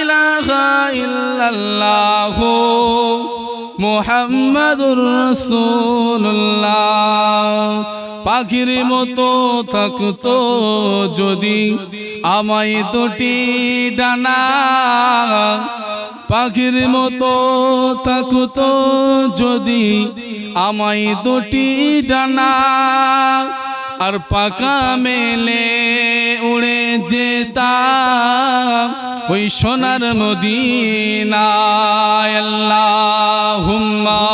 ইলাহা ইল্লাল্লাহ। পাখির মতো থাকতো যদি আমায় দুটি ডানা। পাখির মতো থাকতো যদি আমায় দুটি ডানা। আর পাকা মেলে উড়ে যেতাম ওই সোনার মদিনা আল্লাহ হুম্মা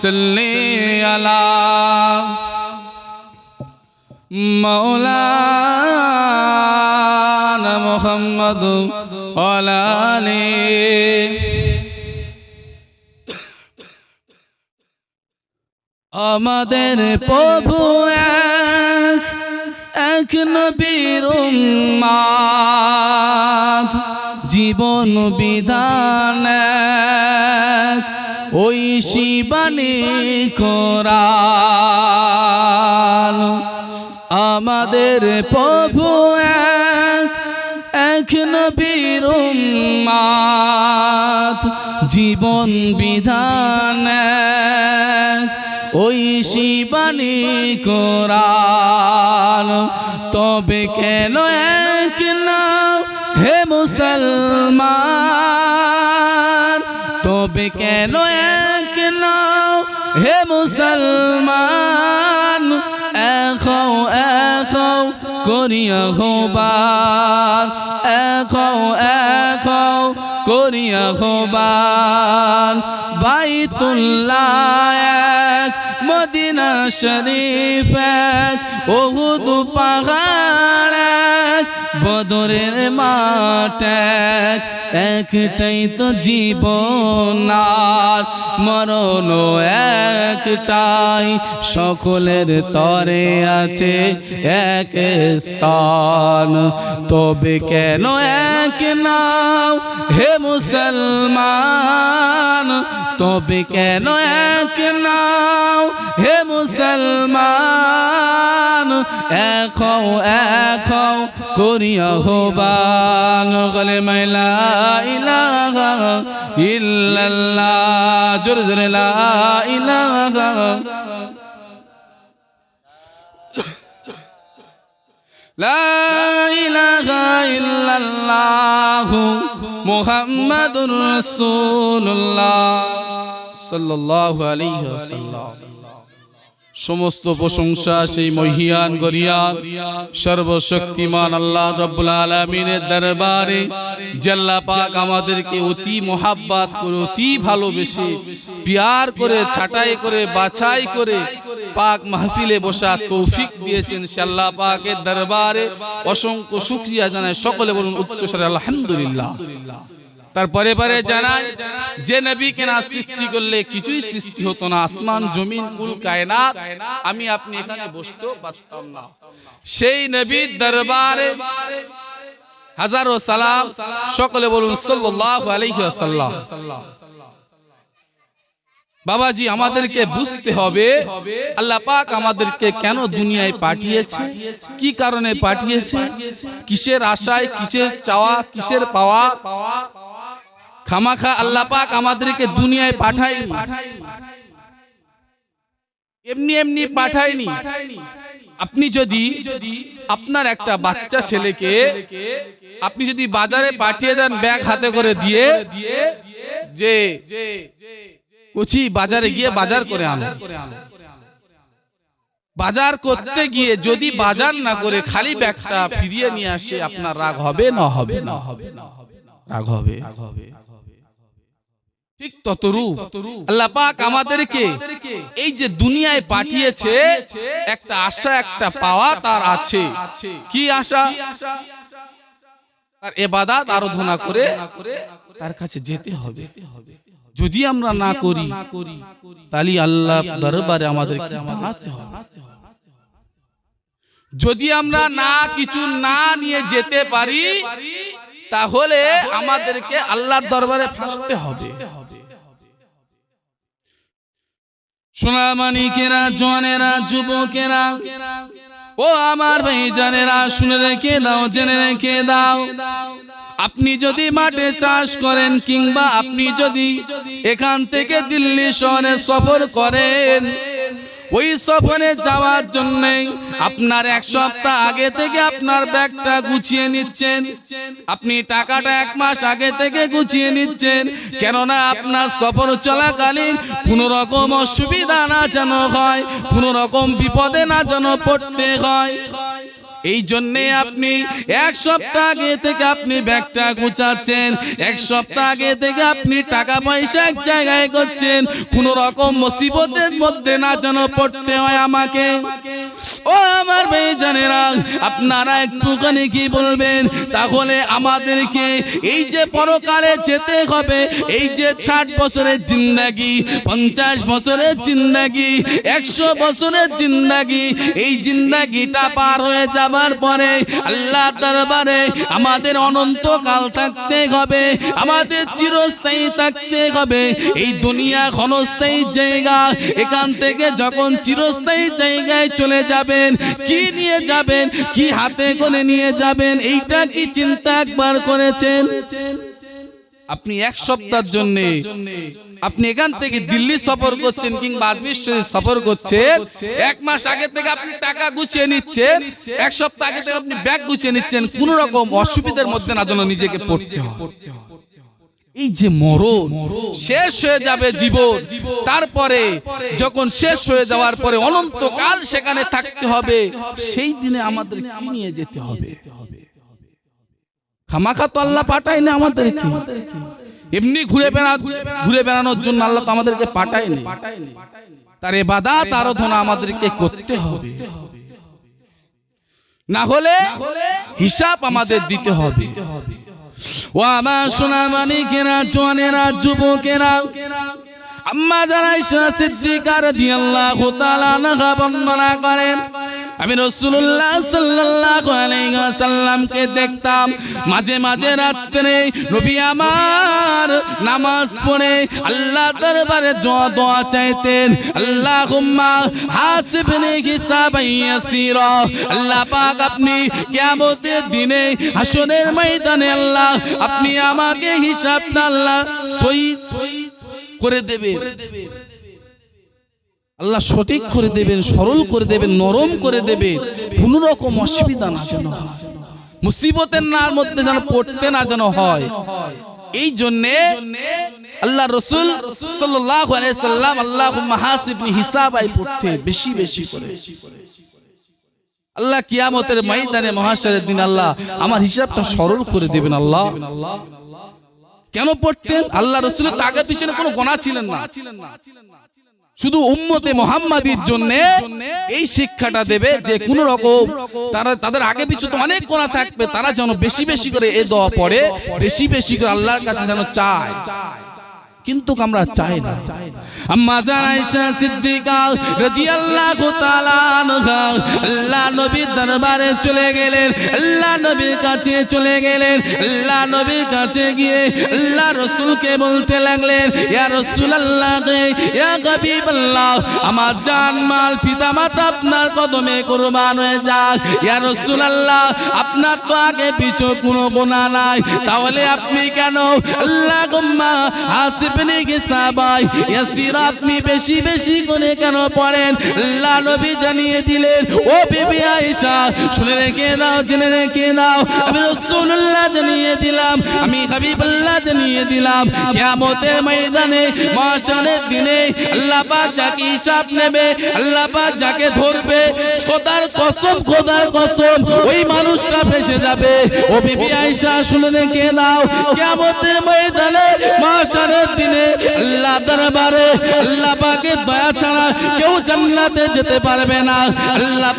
সাল্লি আলা মৌলানা মোহাম্মদ আলালে আমাদের প্রভু এক নবীর উম্মাদ, জীবন বিধান ওই শিবানী কোরআন আমাদের প্রভু এক এক নবীর উম্মাদ, জীবন বিধান ওই শিবানী কোরআন তবে কেন এক হে মুসলমান, তবে কেন এক হে মুসলমান এখো এখো করিয়া হোবার এখো এখো করিয়া হোবার। বাইতুল্লাহ মদিনা শরীফ এক ওহুদ পাহাড় বদরের মাঠ একটাই তো জীবন আর মরণ একটাই সকলের তরে আছে এক স্থান। তবে কেন এক নাও হে মুসলমান? তবে কেন এক নাও হে মুসলমান? এখো এখো, করিয়া হবান গলে মাইলা ইলাহা ইল্লাল্লাহ। জোরে জোরে লা ইলাহা। লা ইলাহা ইল্লাল্লাহ মুহাম্মাদুর রাসূলুল্লাহ। সাল্লাল্লাহু আলাইহি ওয়াসাল্লাম। সমস্ত প্রশংসা সেই মহিয়ান গরিয়ান সর্বশক্তিমান আল্লাহ রব্বুল আলমিনের দরবারে জাল্লা পাক আমাদেরকে অতি মোহাব্বাত করে অতি ভালোবেসে পিয়ার করে ছাটাই করে বাছাই করে পাক মাহফিলে বসা তৌফিক দিয়েছেন আল্লাহ পাকের দরবারে। অসংখ্য শুক্রিয়া জানায় সকলে বলুন উচ্চস্বরে আলহামদুলিল্লাহ। তারপরে পরে জানায় যে নবীকে না সৃষ্টি করলে কিছুই সৃষ্টি হতো না। আসমান জমিন কুল কায়নাত আমি আপনি এখানে বসতে পারতাম না। সেই নবীর দরবারে হাজারো সালাম। সকলে বলুন সাল্লাল্লাহু আলাইহি ওয়াসাল্লাম। বাবাজি আমাদেরকে বুঝতে হবে আল্লাহ পাক আমাদেরকে কেন দুনিয়ায় পাঠিয়েছে? কি কারণে পাঠিয়েছে? কিসের আশায় কিসের চাওয়া কিসের পাওয়া? খামাখা আল্লাহ পাক আমাদেরকে দুনিয়ায় পাঠায়নি। এমনি এমনি পাঠায়নি। আপনি যদি আপনার একটা বাচ্চা ছেলেকে আপনি যদি বাজারে পাঠিয়ে দেন ব্যাগ হাতে করে দিয়ে যে কুচি বাজারে গিয়ে বাজার করে আনো। বাজার করতে গিয়ে যদি বাজার না করে খালি ব্যাগটা ফিরিয়ে নিয়ে আসে আপনার রাগ হবে না হবে না? হবে না রাগ হবে। রাগ হবে। ঠিক ততরূপ। আল্লাহ পাক আমাদেরকে এই যে দুনিয়ায় পাঠিয়েছে একটা আশা একটা পাওয়া তার আছে। কি আশা? তার এবাদাত আরাধনা করে তার কাছে যেতে হবে। যদি আমরা না করি তাহলে আল্লাহ দরবারে আমাদেরকে দাঁড়াতে হবে। যদি আমরা না কিছু না নিয়ে যেতে পারি তাহলে আমাদেরকে আল্লাহর দরবারে ফাঁসতে হবে। সোনামানিকেরা জনেরা যুবকেরা ও আমার ভাই জানেরা শুনে রেখে দাও জেনে রেখে দাও। আপনি যদি মাঠে চাষ করেন কিংবা আপনি যদি এখান থেকে দিল্লি শহরে সফর করেন ওই সফরে যাওয়ার জন্য আপনার এক সপ্তাহ আগে থেকে আপনার ব্যাগটা গুছিয়ে নিচ্ছেন। আপনি টাকাটা এক মাস আগে থেকে গুছিয়ে নিচ্ছেন। কেননা আপনার সফর চলাকালীন কোনো রকম অসুবিধা না যেন হয় কোনো রকম বিপদে না যেন পড়তে হয়। এই জন্যে আপনি এক সপ্তাহ আগে থেকে আপনি ব্যাগটা গুছাচ্ছেন। এক সপ্তাহ আগে থেকে আপনি টাকা পয়সা এক জায়গায় করছেন। কোন রকম মুসিবতের মধ্যে না যেন পড়তে হয় আমাকে। ও আমার মেয়ে জানেরা আপনারা একটুখানি কি বলবেন? তাহলে আমাদেরকে এই যে পরকালে যেতে হবে এই যে ষাট বছরের জিন্দাগি পঞ্চাশ বছরের জিন্দাগি একশো বছরের জিন্দাগি এই জিন্দাগিটা পার হয়ে যাবার পরে আল্লাহ দরবারে আমাদের অনন্তকাল থাকতে হবে, আমাদের চিরস্থায়ী থাকতে হবে। এই দুনিয়া ক্ষণস্থায়ী জায়গা, এখান থেকে যখন চিরস্থায়ী জায়গায় চলে যাবেন, কি নিয়ে যাবেন, কি হাতে করে নিয়ে যাবেন, এইটা কি চিন্তা একবার করেছেন? আপনি এক সপ্তাহের জন্য আপনি এখান থেকে দিল্লি সফর করছেন কিংবা আজমির শরীফ সফর করছেন এক মাস আগে থেকে আপনি টাকা গুছিয়ে নিচ্ছেন এক সপ্তাহ আগে থেকে আপনি ব্যাগ গুছিয়ে নিচ্ছেন কোন রকম অসুবিধার মধ্যে না যেন নিজেকে পড়তে হয়। এই যে মরণ শেষ হয়ে যাবে জীবন। তারপরে যখন শেষ হয়ে যাওয়ার পরে অনন্তকাল সেখানে থাকতে হবে। সেই দিনে আমাদের নিয়ে যেতে হবে? খামাখা তো আল্লাহ পাঠায় না আমাদেরকে। এমনি ঘুরে বেড়া ঘুরে বেড়ানোর জন্য আল্লাহ তো আমাদেরকে পাঠায়নি। তার এবাদাত আরাধনা আমাদেরকে করতে হবে। না হলে হিসাব আমাদের দিতে হবে। ও আমার সোনা মানিকেরা, জোয়ানেরা, যুবকেরা আম্মা যারা ঈশা সিদ্দিকা রাদিয়াল্লাহু তাআলা আনহা বর্ণনা করেন, আমি আলাইহি ওয়াসাল্লামকে দেখতাম, মাঝে মাঝে রাত্রে নবী আমার নামাজ পড়ে আল্লাহ দরবারে দোয়া দোয়া চাইতেন, আল্লাহুম্মা হাসিবনি হিসাবান ইয়াসিরা, আল্লাহ পাক আপনি কিয়ামতের দিনে হাসরের ময়দানে আল্লাহ, আপনি আমাকে হিসাবটা আল্লাহ সই করে দেবে আল্লাহ সঠিক করে দেবেন সরল করে দেবেন নরম করে দেবে কোন রকম অসুবিধা না যেন মুসিবতের নার মধ্যে যেন পড়তে না যেন হয়। এই জন্যে আল্লাহ রসুল সাল্লাম আল্লাহুম্মা হাসিবনি হিসাবাই পড়তে বেশি বেশি করে। আল্লাহ কিয়ামতের ময়দানে মহাশারের দিন আল্লাহ আমার হিসাবটা সরল করে দেবেন আল্লাহ। কেন পড়তেন? আল্লাহ রসুলের তাগের পিছনে কোনো গোনা ছিলেন না। শুধু উম্মতে মোহাম্মদীর জন্য এই শিক্ষাটা দেবে যে কোন রকম তারা তাদের আগে পিছু তো অনেক কোনা থাকবে, তারা যেন বেশি বেশি করে এ দোয়া পড়ে, বেশি বেশি করে আল্লাহর কাছে যেন চায়। কিন্তু আমরা চাই না। আম্মা জান আয়েশা সিদ্দিকা রাদিয়াল্লাহু তাআলা আনহা, আল্লাহ নবীর দরবারে চলে গেলেন, আল্লাহ নবীর কাছে চলে গেলেন, আল্লাহ নবীর কাছে গিয়ে আল্লাহ রাসূলকে বলতে লাগলেন, ইয়া রাসূলুল্লাহ ইয়া হাবিবাল্লাহ, আমার জান মাল পিতামাতা আপনার কদমে কুরবান হয়ে যাক। ইয়া রাসূলুল্লাহ, আপনার তো আগে পিছু কোনো গুনাহ নাই, তাহলে আপনি কেন? আল্লাহ গুম্মা হাসিবনি হিসাবাই ইয়াসির, আপনি বেশি বেশি করে কেন পড়েন? আল্লাহ নবী জানিয়ে দিলেন, ও বিবি আয়েশা, শুনে রেখে নাও জেনে রেখে নাও আমি রাসূলুল্লাহ জানিয়ে দিলাম, আমি হাবিবুল্লাহ জানিয়ে দিলাম, কিয়ামতের ময়দানে মাশারের দিনে আল্লাহ পাক যাকে হিসাব নেবে, আল্লাহ পাক যাকে ধরবে, খোদার কসম খোদার কসম, ওই মানুষটা ফেসে যাবে। ও বিবি আয়েশা, শুনে রেখে নাও কিয়ামতের ময়দানে মাশারের দিনে আল্লাহ দরবারে আল্লাহ দয়া ছাড়া কেউ জান্নাতে যেতে পারবে না। আল্লাহ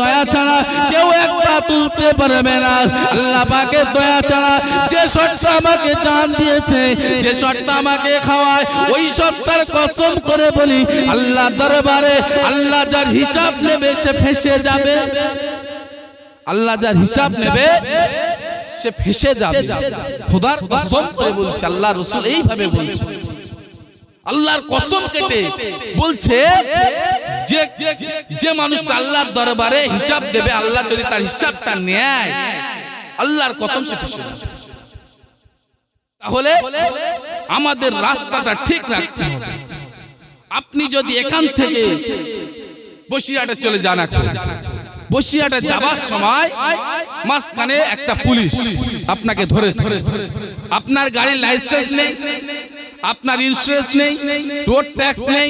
দয়া ছাড়া কেউ এক পা তুলতে পারবে না। আল্লাহ দয়া ছাড়া যে শর্ত আমাকে জান দিয়েছে, যে শর্ত আমাকে খাওয়ায়, ওই সবটার কসম করে বলি, আল্লাহ দরবারে আল্লাহ যার হিসাব নেবে সে ফেসে যাবে। আল্লাহ যার হিসাব নেবে সে ফেসে যাবে। খোদার কসম করে বলছে, আল্লাহ রসুল এইভাবে বলছে। আল্লাহর কসম কেটে বলছে যে যে মানুষটা আল্লাহর দরবারে হিসাব দেবে, আল্লাহ যদি তার হিসাবটা নেয়, আল্লাহর কসম সে খুশি হবে। তাহলে আমাদের রাস্তাটা ঠিক রাখতে হবে। আপনি যদি এখান থেকে বসিরহাটে চলে যান এখন। বসিরহাটে যাবার সময় মাঝখানে একটা পুলিশ আপনাকে ধরেছে। আপনার গাড়ির লাইসেন্স নেই, আপনার ইন্স্যুরেন্স নেই রোড ট্যাক্স নেই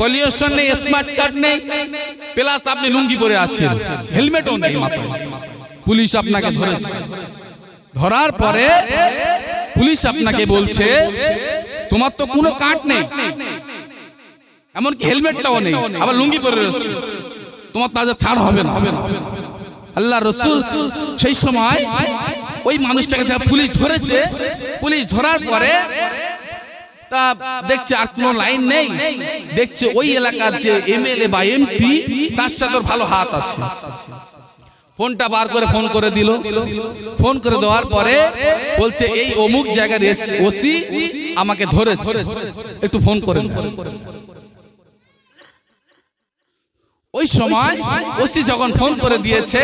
পলিউশন নেই স্মার্ট কার্ড নেই প্লাস আপনি লুঙ্গি পরে আছেন। হেলমেটও নেই মাথায়। পুলিশ আপনাকে ধরেছে। ধরার পরে পুলিশ আপনাকে বলছে, তোমার তো কোনো কার্ড নেই, এমনকি হেলমেটটাও নেই, আবার লুঙ্গি পরে রয়েছে। তোমার তাজা ছাড় হবে না। আল্লাহ রসুল সেই সময় ওই মানুষটাকে পুলিশ ধরেছে, পুলিশ ধরার পরে তা দেখছে আর কোনো লাইন নেই। দেখছে ওই এলাকার যে এমএলএ বা এমপি, তার সাথে ভালো হাত আছে। ফোনটা বার করে ফোন করে দিল। ফোন করে দেওয়ার পরে বলছে, এই অমুক জায়গার ওসি আমাকে ধরেছে। একটু ফোন করে। ওই সময় ওসি যখন ফোন করে দিয়েছে,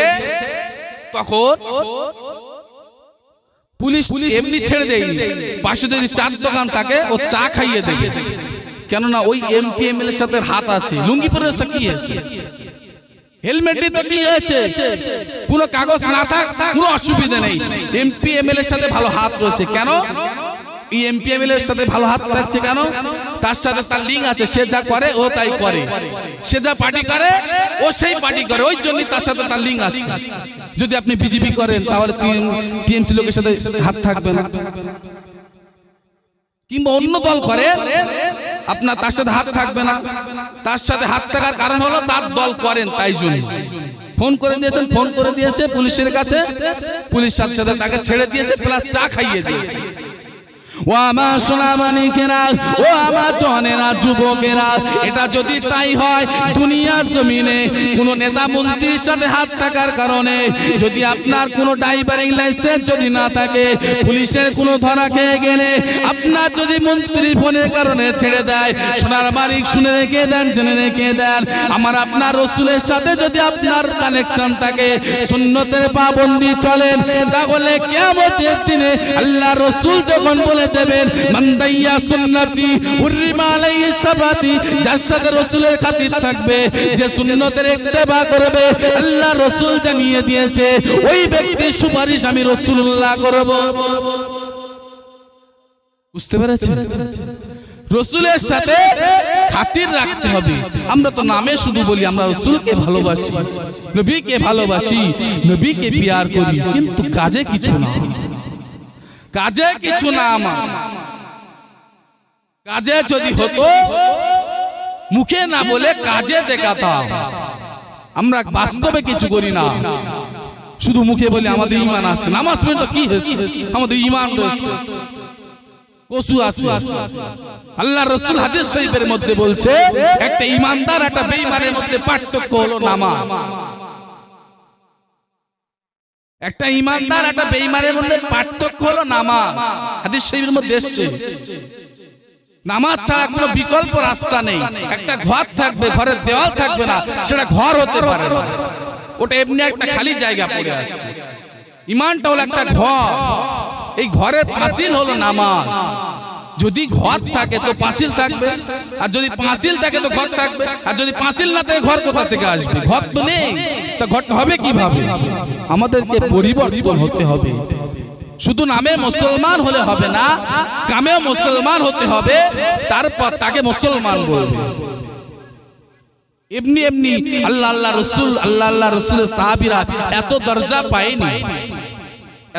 তখন পুলিশ পুলিশ এমনি ছেড়ে দেয় যদি চার দোকান থাকে ও চা খাইয়ে দেবে। কেননা ওই এমপি এমএল এর সাথে হাত আছে। লুঙ্গি পরে কি হয়েছে? হেলমেটে তো কি হয়েছে? কোনো কাগজ না থাক, কোনো অসুবিধা নেই। এমপি এমএল এর সাথে ভালো হাত রয়েছে। কেন? এই এমপি এমএল এর সাথে ভালো হাত থাকছে কেন? তার সাথে তার লিঙ্ক আছে, সে যা করে, ও তাই করে। সে যা পার্টি করে, ও সেই পার্টি করে, ওই জন্যই তার সাথে তার লিঙ্ক আছে। যদি আপনি বিজেপি করেন, তাহলে টিএমসি লোকের সাথে হাত থাকবে কিংবা অন্য দল করে, আপনার তার সাথে হাত থাকবে না। তার সাথে হাত থাকার কারণ হলো তার দল করেন তাই জন্য। ফোন করে দিয়েছেন, ফোন করে দিয়েছে, পুলিশের কাছে। পুলিশ সাথে সাথে তাকে ছেড়ে দিয়েছে প্লাস চা খাইয়ে দিয়েছে। ও আমার সোনামানিকেরা, ও আমার জনেরা, যুবকেরা, এটা যদি তাই হয়, দুনিয়ার জমিনে কোনো নেতা মন্ত্রীর সাথে হাত থাকার কারণে যদি আপনার কোনো ড্রাইভারিং লাইসেন্স যদি না থাকে, পুলিশের কোনো ধরা খেয়ে গেলে আপনার যদি মন্ত্রী ফোনের কারণে ছেড়ে দেয়, সোনার মালিক শুনে রেখে দেন, জেনে রেখে দেন, আমার আপনার রসুলের সাথে যদি আপনার কানেকশন থাকে, সুন্নতের পাবন্দি চলেন, তাহলে কেমতের দিনে আল্লাহ রসুল যখন বলে দেবেন। মান্দাইয়া সুন্নতি, হুররিমা আলাইহি সাবাতি যার সাথে রসুলের খাতির থাকবে। যে সুন্নতের ইত্তেবা করবে, আল্লাহ রসুল জানিয়ে দিয়েছে, ওই ব্যক্তির সুপারিশ আমি রসুল্লাহ করব। বুঝতে পেরেছেন? রসুলের সাথে খাতির রাখতে হবে। আমরা তো নামে শুধু বলি, আমরা রসুলকে ভালোবাসি, নবীকে ভালোবাসি, নবীকে পিয়ার করি, কিন্তু কাজে কিছু না। কাজে কিছু না আমার। কাজে যদি হতো মুখে না বলে কাজে দেখাতাম আমরা বাস্তবে কিছু করি না। শুধু মুখে বলি আমাদের ইমান আছে। নামাজ পড়ে তো কি হয়েছে? আমাদের ইমান রয়েছে। কসু আছে। আল্লাহ রসুল হাদিস শরীফের মধ্যে বলছে একটা ইমানদার একটা বেঈমানের মধ্যে পার্থক্য হলো নামাজ। একটা ইমানদার একটা বেঈমানের মধ্যে পার্থক্য হলো নামাজ। হাদিস শরীফের মধ্যে এসেছে। নামাজ ছাড়া কোনো বিকল্প রাস্তা নেই। একটা ঘর থাকবে ঘরের দেওয়াল থাকবে না। সেটা ঘর হতে পারে না। ওটা এমনি একটা খালি জায়গা পড়ে আছে। ইমানটা হলো একটা ঘর। এই ঘরের প্রাচীন হলো নামাজ। যদি ঘর থাকে তো পাঁচিল থাকবে। আর যদি পাঁচিল থাকে তো ঘর থাকবে। আর যদি পাঁচিল না থাকে, ঘর কোথা থেকে আসবে? ঘর তো নেই। তা ঘরটা হবে কীভাবে? আমাদেরকে পরিবর্তন হতে হবে। শুধু নামে মুসলমান হলে হবে না কামে মুসলমান হতে হবে। তারপর তাকে মুসলমান বলবে। এমনি এমনি আল্লাহ আল্লাহ রসুল, আল্লাহ আল্লাহ রসুল সাহাবিরা এত দরজা পায়নি।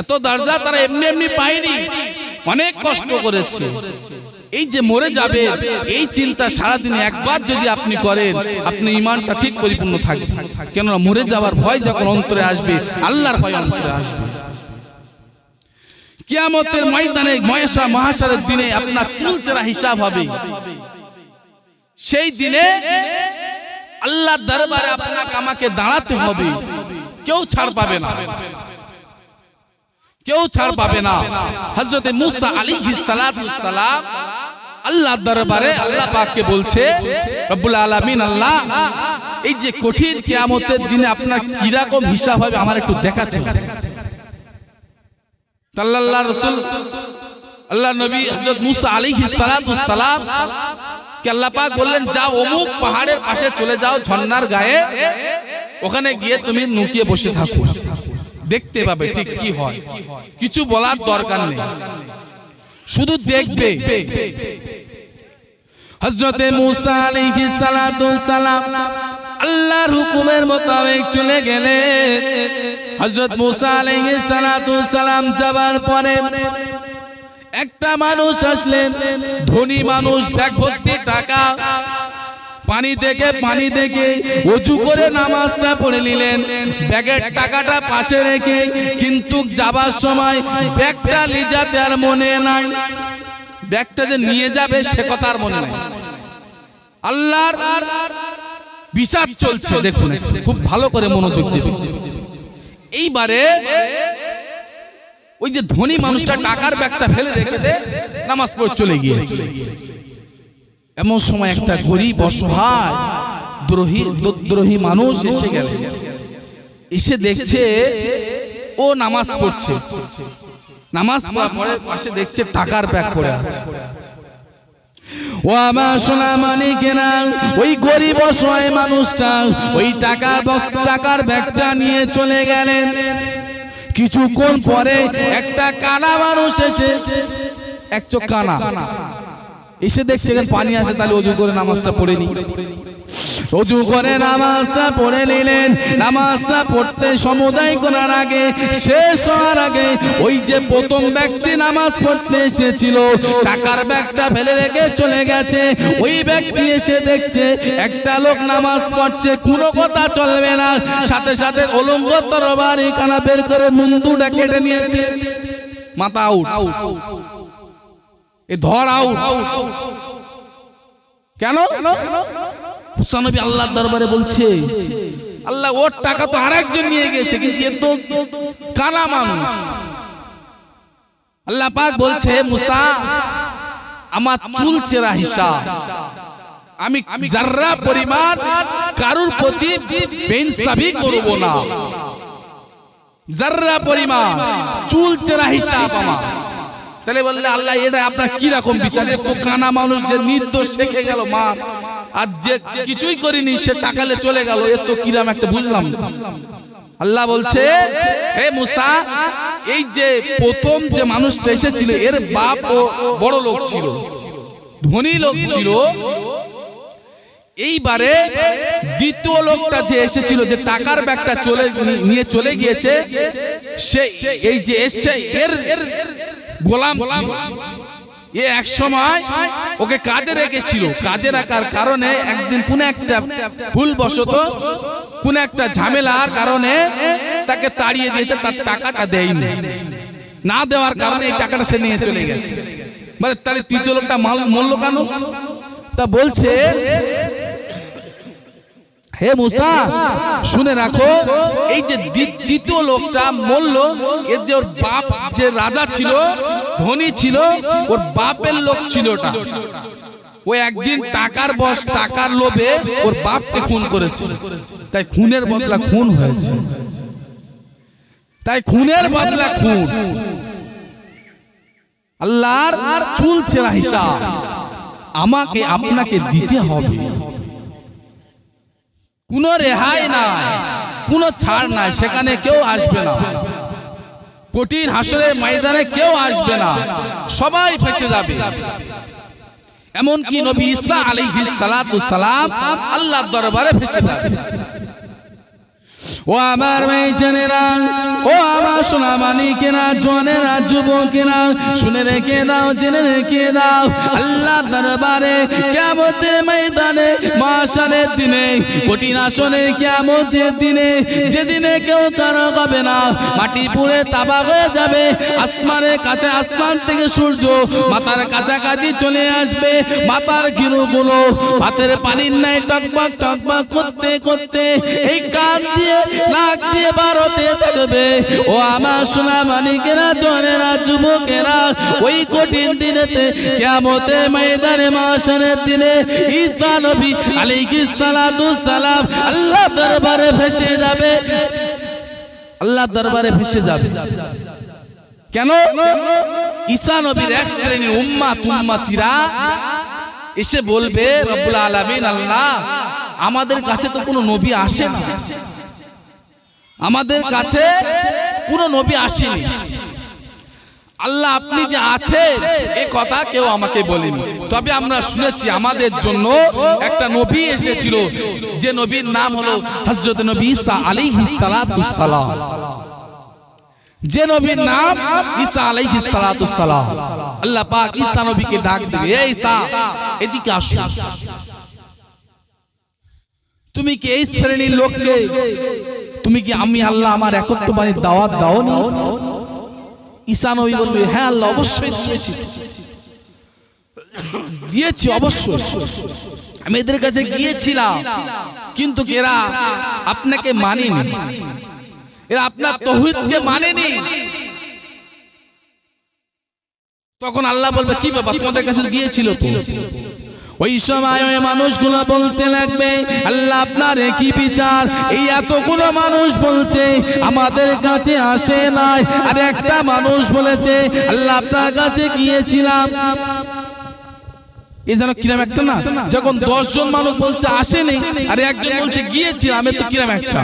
এত দরজা তারা এমনি এমনি পায়নি। অনেক কষ্ট করেছে। এই যে মরে যাবে এই চিন্তা সারাদিনে একবার যদি আপনি করেন আপনি ইমানটা ঠিক পরিপূর্ণ থাকবে। কেননা মরে যাওয়ার ভয় যখন অন্তরে আসবে আল্লাহর ভয় অন্তরে আসবে। কিয়ামতের ময়দানে মহেশা মহাসারের দিনে আপনার চুলচেরা হিসাব হবে। সেই দিনে আল্লাহ দরবারে আপনাকে আমাকে দাঁড়াতে হবে। কেউ ছাড় পাবে না। কেউ ছাড় পাবে না। হজরতে মুসা আলী সালাম আল্লাহ দরবারে আল্লাহ পাককে বলছে রব্বুল আলামিন আল্লাহ এই যে কঠিন কিয়ামতের দিনে আপনার কীরকম হিসাব হবে আমার একটু দেখাতে হবে। আল্লাহ রসুল আল্লাহ নবী হযরত মুসা আলাইহিস সালাতু সালাম কে আল্লাহ পাক বললেন যাও অমুক পাহাড়ের পাশে চলে যাও ঝর্ণার গায়ে ওখানে গিয়ে তুমি নুকিয়ে বসে থাকো। দেখতে পাবে ঠিক কি হয়। কিছু বলার দরকার নেই। শুধু দেখবে। হজরতে মুসা আলাইহিস সালাতু সালাম আল্লাহর হুকুমের মোতাবেক চলে গেলেন হজরত মুসা আলাইহিস সালাতু সালাম যাবার পরে একটা মানুষ আসলেন। ধনী মানুষ ব্যাগ ভর্তি টাকা। পানি থেকে পানি থেকে অজু করে নামাজটা পড়ে নিলেন। ব্যাগের টাকাটা পাশে রেখে কিন্তু যাবার সময় ব্যাগটা লিজাতে আর মনে নাই। ব্যাগটা যে নিয়ে যাবে সে কথা আর মনে নাই। আল্লাহর বিচার চলছে, দেখুন খুব ভালো করে মনোযোগ দেবে এইবারে ওই যে ধনী মানুষটা টাকার ব্যাগটা ফেলে রেখে দে, নামাজ পড়ে চলে গিয়েছে। এমন সময় একটা গরিব, অসহায়, দ্রোহী দ্রোহী মানুষ এসে গেল। এসে দেখছে ও নামাজ পড়ছে। নামাজ পড়ার পরে পাশে দেখছে টাকার ব্যাগ পড়ে আছে। ও আমার সোনা মানিকেরা ওই গরিব, অসহায় মানুষটা ওই টাকা টাকার ব্যাগটা নিয়ে চলে গেলেন। কিছুক্ষণ পরে একটা কানা মানুষ এসে, এক চোখ কানা। এসে দেখছে পানি আছে তাহলে অজু করে নামাজটা পড়ে নি অজু করে নামাজটা পড়ে নিলেন। নামাজটা পড়তে সমুদায় করার আগে শেষ হওয়ার আগে ওই যে প্রথম ব্যক্তি নামাজ পড়তে এসেছিল টাকার ব্যাগটা ফেলে রেখে চলে গেছে। ওই ব্যক্তি এসে দেখছে একটা লোক নামাজ পড়ছে কোনো কথা চলবে না। সাথে সাথে অলঙ্গ তরবারি কানা বের করে মুন্দুটা কেটে নিয়েছে। মাথা আউট আউট এ ধর আউট কেন? হুসানবী আল্লাহর দরবারে বলছে আল্লাহ ওর টাকা তো আরেকজন নিয়ে গেছে কিন্তু এ তো কানা মানুষ। আল্লাহ পাক বলছে মুসা আমার চুল চেরা হিসাব। আমি যার্রা পরিমাণ কারুর প্রতি বেইনসাফি করব না। যার্রা পরিমাণ চুল চেরা হিসাব আমার। তাহলে বললে, আল্লাহ, এটা আপনার কি রকম বিচার তো কানা মানুষ যে নির্দোষ শেখে গেল, মা। আর যে কিছুই করিনি, সে টাকালে চলে গেল। এ তো কিরাম একটা বুঝলাম। আল্লাহ বলছে হে মুসা, এই যে প্রথম যে মানুষটা এসেছিল, এর বাপ ও বড় লোক ছিল, ধনী লোক ছিল। এইবারে দ্বিতীয় লোকটা যে এসেছিল, যে টাকার ব্যাগটা চলে নিয়ে চলে গিয়েছে, সে এই যে এসছে, এর গোলাম। এ এক সময় ওকে কাজে রেখেছিল। কাজে রাখার কারণে একদিন কোন একটা ভুল বশত কোন একটা ঝামেলার কারণে তাকে তাড়িয়ে দিয়েছে, তার টাকাটা দেয়নি। না দেওয়ার কারণে এই টাকাটা সে নিয়ে চলে গেছে। মানে তাহলে তৃতীয় লোকটা মাল মূল্য কেন? তা বলছে হে মুসা, শুনে রাখো, এই যে দ্বি- দ্বিতীয় লোকটা মরল এর যে ওর বাপ যে রাজা ছিল, ধনী ছিল, ওর বাপের লোক ছিল ওটা। ও একদিন টাকার বস টাকার লোভে ওর বাপকে খুন করেছে। তাই খুনের বদলা খুন হয়েছে। তাই খুনের বদলা খুন। আল্লাহর চুল চেরা হিসাব। আমাকে, আপনাকে দিতে হবে। কোনো রেহাই নাই, কোনো ছাড় নাই, সেখানে কেউ আসবে না। কঠিন হাসরে ময়দানে কেউ আসবে না, সবাই ফেসে যাবে। এমনকি নবী ইসা আলী সালাম আল্লাহ দরবারে ফেসে যাবে। ও আমার মেয়েছেনেরা ও আমার সোনা মানিকেরা জনেরা যুবকেরা, শুনে রেখে দাও, জেনে রেখে দাও আল্লাহ দরবারে কেমতে ময়দানে মাসানের দিনে, কঠিন আসনে কেমতের দিনে, যেদিনে কেউ কারও হবে না, মাটি পুড়ে তাবা হয়ে যাবে, আসমানের কাছে আসমান থেকে সূর্য মাথার কাছাকাছি চলে আসবে, মাথার গিরুগুলো ভাতের পানির নাই টকবক টকবক করতে করতে, এই কান দিয়ে নাক দিয়ে বারোতে থাকবে। ও আমার সোনা মানিকেরা জনেরা যুবকেরা, ওই কঠিন দিনেতে কেমতে ময়দানে মাসনের দিনে ঈসা নবী আলাইহিস সালাতু সালাম আল্লাহ দরবারে ভেসে যাবে। আল্লাহ দরবারে ভেসে যাবে। কেন? ঈসা নবীর এক শ্রেণির উম্মাত, উম্মাতিরা এসে বলবে, রব্বুল আলামিন, আল্লাহ, আমাদের কাছে তো কোনো নবী আসে না। আমাদের কাছে কোনো নবী আসেনি। আল্লাহ আপনি যে আছেন এ কথা কেউ আমাকে বলেনি। তবে আমরা শুনেছি আমাদের জন্য একটা নবী এসেছিল যে নবীর নাম হলো হযরত নবী ঈসা আলাইহিস সালাতু সালাম। যে নবীর নাম ঈসা আলাইহিস সালাতু সালাম। আল্লাহ পাক ঈসা নবীকে ডাক দিবে এই ঈসা এদিকে আসো। তুমি কি এই শ্রেণির লোককে তুমি কি আমি আল্লাহ আমার একত্ববাণীর দাওয়াত দাওনি? ঈসা নবী বলবে হ্যাঁ আল্লাহ অবশ্যই দিয়েছি। দিয়েছি অবশ্যই। আমি এদের কাছে গিয়েছিলাম, কিন্তু এরা আপনাকে মানেনি? এরা আপনার তৌহিদকে মানেনি। তখন আল্লাহ বলবে, কি ব্যাপার, তোমাদের কাছে গিয়েছিল তো? ওই সময় ওই মানুষগুলো বলতে লাগবে, আল্লাহ, আপনার কি বিচার? এই এতগুলো মানুষ বলছে, আমাদের কাছে আসে নাই। আর একটা মানুষ বলেছে, আল্লাহ, আপনার কাছে গিয়েছিলাম। এই যেন কিরাম একটা না? যখন দশজন মানুষ বলছে, আসেনি। আর একজন বলছে, গিয়েছিলাম। এ তো কিরাম একটা।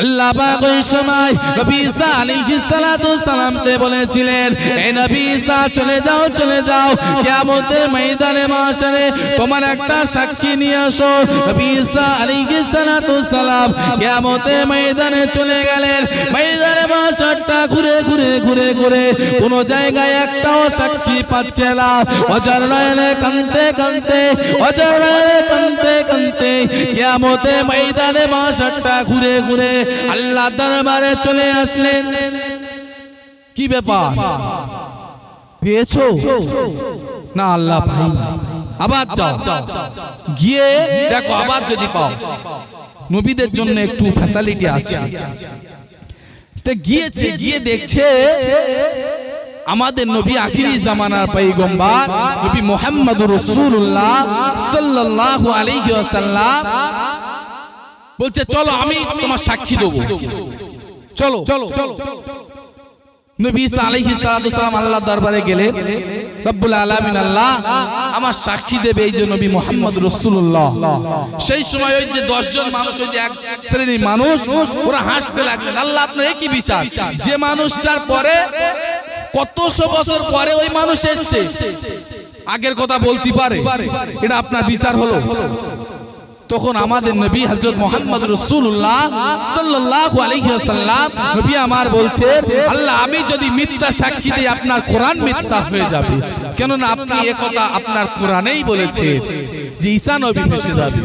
আল্লাহ পাক ওই সময় নবী ঈসা আলাইহিস সালাতু সালামকে বলেছিলেন এই নবী ঈসা, চলে যাও চলে যাও, কিয়ামতের ময়দানে মাশারে তোমার একটা সাক্ষী নিয়ে আসো। নবী ঈসা আলাইহিস সালাম কিয়ামতের ময়দানে চলে গেলেন। ময়দানে মাশারটা ঘুরে ঘুরে ঘুরে ঘুরে কোন জায়গায় একটাও সাক্ষী পাচ্ছে না। অজর নয়নে কানতে কানতে অজর নয়নে কানতে কানতে কিয়ামতে ময়দানে মাশারটা ঘুরে ঘুরে আল্লাহ দরবারে চলে আসলেন। কি ব্যাপার? পেয়েছ? না, আল্লাহ আবার যাও। গিয়ে দেখো, আবার যদি পাও। নবীদের জন্য একটু ফ্যাসিলিটি আছে। তো গিয়েছে, গিয়ে দেখছে আমাদের নবী আখিরি জামানার পয়গম্বর, নবী মুহাম্মদুর রাসূলুল্লাহ সাল্লাল্লাহু আলাইহি বলছে চলো আমি তোমার সাক্ষী দেবো। চলো চলো নবী সালাতু সালাম আল্লাহর দরবারে রব্বুল আলামিন আল্লাহ আমার সাক্ষী দেবে এই যে নবী মুহাম্মদ রাসূলুল্লাহ। সেই সময় ওই যে 10 মানুষ ওই যে এক শ্রেণির মানুষ ওরা হাসতে লাগলেন আল্লাহ আপনার কি বিচার? যে মানুষটার পরে কতশো বছর পরে ওই মানুষ এসছে। আগের কথা বলতে পারে এটা আপনার বিচার হলো। তখন আমাদের নবী হযরত মুহাম্মদ রাসূলুল্লাহ সাল্লাল্লাহু আলাইহি ওয়াসাল্লাম, নবী আমার বলছে, আল্লাহ, আমি যদি মিথ্যা সাক্ষী দিই, আপনার কোরআন মিথ্যা হয়ে যাবে। কেননা আপনি একথা আপনার কোরআনেই বলেছে যে ঈসা নবী যাবে।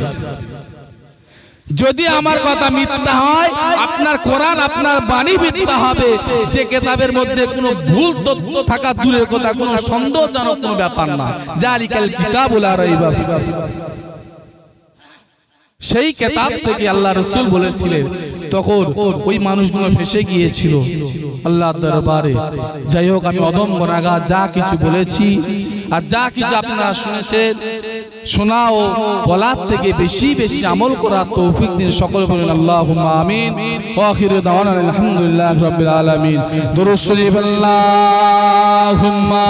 যদি আমার কথা মিথ্যা হয়, আপনার কোরআন আপনার বাণী মিথ্যা হবে। যে কেতাবের মধ্যে কোনো ভুল তথ্য থাকা দূরের কথা, কোনো সন্দেহজনক কোনো ব্যাপার না। জালিকাল কিতাবুল রাইবা সেই কেতাব থেকে আল্লাহ রসুল বলেছিলেন তখন ওই মানুষগুলো ফেসে গিয়েছিল। আল্লাহ দরবারে। যাই হোক আমি অদম গনাগার যা কিছু বলেছি। আর যা কিছু আপনারা শুনেছেন শোনা ও বলার থেকে বেশি বেশি আমল করার তৌফিক দিন সকল বলেন আল্লাহ আমিন। আখিরু দাওয়ানা আলহামদুলিল্লাহ রাব্বিল আলামিন। দুরূদ শরীফ আল্লাহুম্মা